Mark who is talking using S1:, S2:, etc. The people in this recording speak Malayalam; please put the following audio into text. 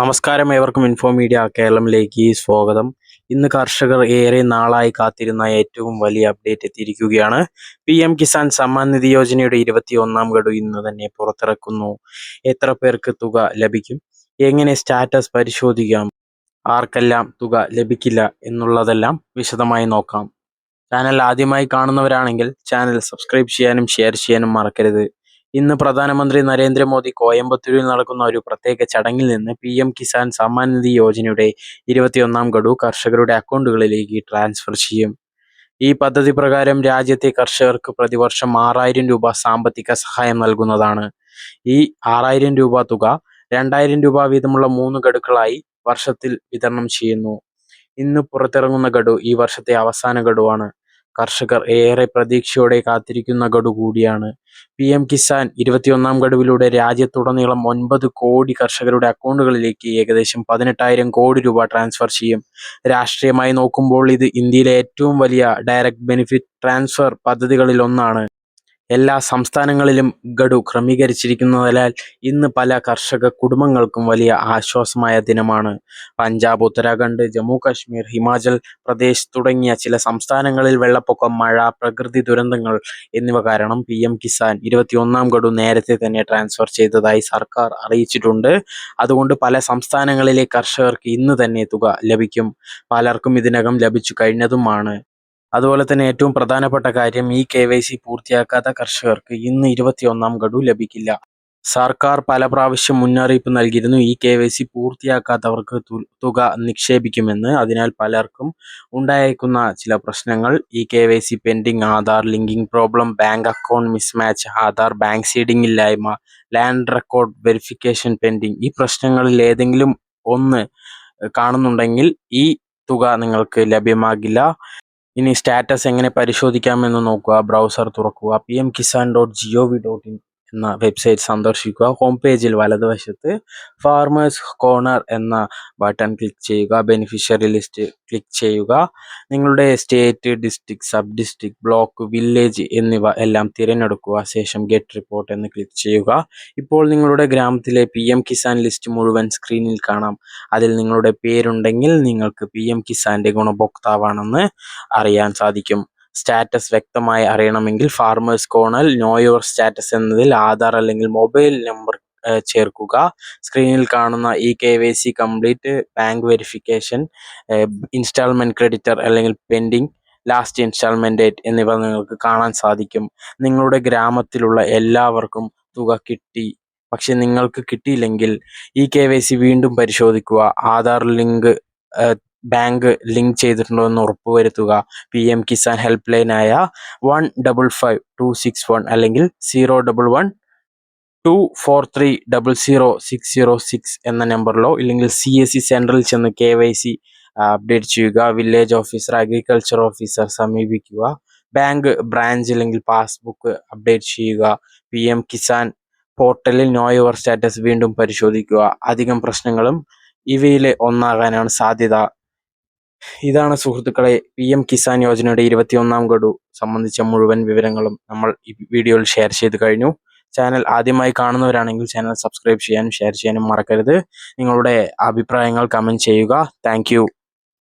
S1: നമസ്കാരം ഏവർക്കും ഇൻഫോ മീഡിയ കേരളത്തിലേക്ക് സ്വാഗതം. ഇന്ന് കർഷകർ ഏറെ നാളായി കാത്തിരുന്ന ഏറ്റവും വലിയ അപ്ഡേറ്റ് എത്തിയിരിക്കുകയാണ്. പി എം കിസാൻ സമ്മാൻ നിധി യോജനയുടെ ഇരുപത്തി ഒന്നാം ഗഡു ഇന്ന് തന്നെ പുറത്തിറക്കുന്നു. എത്ര പേർക്ക് തുക ലഭിക്കും? എങ്ങനെ സ്റ്റാറ്റസ് പരിശോധിക്കാം? ആർക്കെല്ലാം തുക ലഭിക്കില്ല എന്നുള്ളതെല്ലാം വിശദമായി നോക്കാം. ചാനൽ ആദ്യമായി കാണുന്നവരാണെങ്കിൽ ചാനൽ സബ്സ്ക്രൈബ് ചെയ്യാനും ഷെയർ ചെയ്യാനും മറക്കരുത്. ഇന്ന് പ്രധാനമന്ത്രി നരേന്ദ്രമോദി കോയമ്പത്തൂരിൽ നടക്കുന്ന ഒരു പ്രത്യേക ചടങ്ങിൽ നിന്ന് പി എം കിസാൻ സമ്മാൻ നിധി യോജനയുടെ ഇരുപത്തിയൊന്നാം ഗഡു കർഷകരുടെ അക്കൗണ്ടുകളിലേക്ക് ട്രാൻസ്ഫർ ചെയ്യും. ഈ പദ്ധതി പ്രകാരം രാജ്യത്തെ കർഷകർക്ക് പ്രതിവർഷം ആറായിരം രൂപ സാമ്പത്തിക സഹായം നൽകുന്നതാണ്. ഈ ആറായിരം രൂപ തുക രണ്ടായിരം രൂപ വീതമുള്ള മൂന്ന് ഗഡുക്കളായി വർഷത്തിൽ വിതരണം ചെയ്യുന്നു. ഇന്ന് പുറത്തിറങ്ങുന്ന ഗഡു ഈ വർഷത്തെ അവസാന ഗഡുവാണ്. കർഷകർ ഏറെ പ്രതീക്ഷയോടെ കാത്തിരിക്കുന്ന ഗഡു കൂടിയാണ്. പി എം കിസാൻ ഇരുപത്തിയൊന്നാം ഗഡുവിലൂടെ രാജ്യത്തുടനീളം ഒൻപത് കോടി കർഷകരുടെ അക്കൗണ്ടുകളിലേക്ക് ഏകദേശം പതിനെട്ടായിരം കോടി രൂപ ട്രാൻസ്ഫർ ചെയ്യും. രാഷ്ട്രീയമായി നോക്കുമ്പോൾ ഇത് ഇന്ത്യയിലെ ഏറ്റവും വലിയ ഡയറക്റ്റ് ബെനിഫിറ്റ് ട്രാൻസ്ഫർ പദ്ധതികളിൽ ഒന്നാണ് എല്ലാ സംസ്ഥാനങ്ങളിലും ഗഡു ക്രമീകരിച്ചിരിക്കുന്നതിനാൽ ഇന്ന് പല കർഷക കുടുംബങ്ങൾക്കും വലിയ ആശ്വാസമായ ദിനമാണ്. പഞ്ചാബ് ഉത്തരാഖണ്ഡ് ജമ്മു കാശ്മീർ ഹിമാചൽ പ്രദേശ് തുടങ്ങിയ ചില സംസ്ഥാനങ്ങളിൽ വെള്ളപ്പൊക്കം മഴ പ്രകൃതി ദുരന്തങ്ങൾ എന്നിവ കാരണം പി എം കിസാൻ ഇരുപത്തിയൊന്നാം ഗഡു നേരത്തെ തന്നെ ട്രാൻസ്ഫർ ചെയ്തതായി സർക്കാർ അറിയിച്ചിട്ടുണ്ട്. അതുകൊണ്ട് പല സംസ്ഥാനങ്ങളിലെ കർഷകർക്ക് ഇന്ന് തന്നെ തുക ലഭിക്കും. പലർക്കും ഇതിനകം ലഭിച്ചു കഴിഞ്ഞതുമാണ്. അതുപോലെ തന്നെ ഏറ്റവും പ്രധാനപ്പെട്ട കാര്യം ഈ കെ വൈ സി പൂർത്തിയാക്കാത്ത കർഷകർക്ക് ഇന്ന് ഇരുപത്തിയൊന്നാം ഗഡു ലഭിക്കില്ല. സർക്കാർ പല പ്രാവശ്യം മുന്നറിയിപ്പ് നൽകിയിരുന്നു ഈ കെ വൈ സി പൂർത്തിയാക്കാത്തവർക്ക് തുക നിക്ഷേപിക്കുമെന്ന്. അതിനാൽ പലർക്കും ഉണ്ടായേക്കുന്ന ചില പ്രശ്നങ്ങൾ ഈ K Y C pending Aadhaar linking problem bank account mismatch Aadhaar bank seeding ഇല്ലായ്മ ലാൻഡ് റെക്കോർഡ് വെരിഫിക്കേഷൻ പെൻഡിങ് ഈ പ്രശ്നങ്ങളിൽ ഏതെങ്കിലും ഒന്ന് കാണുന്നുണ്ടെങ്കിൽ ഈ തുക നിങ്ങൾക്ക് ലഭ്യമാകില്ല. ഇനി സ്റ്റാറ്റസ് എങ്ങനെ പരിശോധിക്കാമെന്ന് നോക്കുക ബ്രൗസർ തുറക്കുക P M Kisan dot G O V dot in എന്ന വെബ്സൈറ്റ് സന്ദർശിക്കുക. ഹോം പേജിൽ വലതുവശത്ത് ഫാർമേഴ്സ് കോർണർ എന്ന ബട്ടൺ ക്ലിക്ക് ചെയ്യുക. ബെനിഫിഷ്യറി ലിസ്റ്റ് ക്ലിക്ക് ചെയ്യുക. നിങ്ങളുടെ state district sub district block village എന്നിവ എല്ലാം തിരഞ്ഞെടുക്കുക. ശേഷം ഗെറ്റ് റിപ്പോർട്ട് എന്ന് ക്ലിക്ക് ചെയ്യുക. ഇപ്പോൾ നിങ്ങളുടെ ഗ്രാമത്തിലെ പി എം കിസാൻ ലിസ്റ്റ് മുഴുവൻ സ്ക്രീനിൽ കാണാം. അതിൽ നിങ്ങളുടെ പേരുണ്ടെങ്കിൽ നിങ്ങൾക്ക് പി എം കിസാന്റെ ഗുണഭോക്താവാണെന്ന് അറിയാൻ സാധിക്കും. സ്റ്റാറ്റസ് വ്യക്തമായി അറിയണമെങ്കിൽ farmers corner know your status എന്നതിൽ ആധാർ അല്ലെങ്കിൽ മൊബൈൽ നമ്പർ ചേർക്കുക. സ്ക്രീനിൽ കാണുന്ന E K Y C complete bank verification instalment credited അല്ലെങ്കിൽ പെൻഡിങ് ലാസ്റ്റ് ഇൻസ്റ്റാൾമെന്റ് ഡേറ്റ് എന്നിവ നിങ്ങൾക്ക് കാണാൻ സാധിക്കും. നിങ്ങളുടെ ഗ്രാമത്തിലുള്ള എല്ലാവർക്കും തുക കിട്ടി. പക്ഷെ നിങ്ങൾക്ക് കിട്ടിയില്ലെങ്കിൽ ഇ കെ വീണ്ടും പരിശോധിക്കുക. ആധാർ ലിങ്ക് ബാങ്ക് ലിങ്ക് ചെയ്തിട്ടുണ്ടോ എന്ന് ഉറപ്പുവരുത്തുക P M Kisan help ലൈനായ one double five two six one അല്ലെങ്കിൽ zero double one two four three double zero six zero six എന്ന നമ്പറിലോ ഇല്ലെങ്കിൽ സി എസ് സി സെൻട്രൽ ചെന്ന് കെ വൈ സി അപ്ഡേറ്റ് ചെയ്യുക. വില്ലേജ് ഓഫീസർ അഗ്രികൾച്ചർ ഓഫീസർ സമീപിക്കുക. ബാങ്ക് ബ്രാഞ്ച് അല്ലെങ്കിൽ പാസ്ബുക്ക് അപ്ഡേറ്റ് ചെയ്യുക. പി എം കിസാൻ പോർട്ടലിൽ നോ യുവർ സ്റ്റാറ്റസ് വീണ്ടും പരിശോധിക്കുക. അധികം പ്രശ്നങ്ങളും ഇവയിലെ ഒന്നാകാനാണ് സാധ്യത. ഇതാണ് സുഹൃത്തുക്കളെ പി എം കിസാൻ യോജനയുടെ ഇരുപത്തിയൊന്നാം ഗഡു. സംബന്ധിച്ച മുഴുവൻ വിവരങ്ങളും നമ്മൾ ഈ വീഡിയോയിൽ ഷെയർ ചെയ്ത് കഴിഞ്ഞു. ചാനൽ ആദ്യമായി കാണുന്നവരാണെങ്കിൽ ചാനൽ സബ്സ്ക്രൈബ് ചെയ്യാനും ഷെയർ ചെയ്യാനും മറക്കരുത്. നിങ്ങളുടെ അഭിപ്രായങ്ങൾ കമന്റ് ചെയ്യുക. താങ്ക്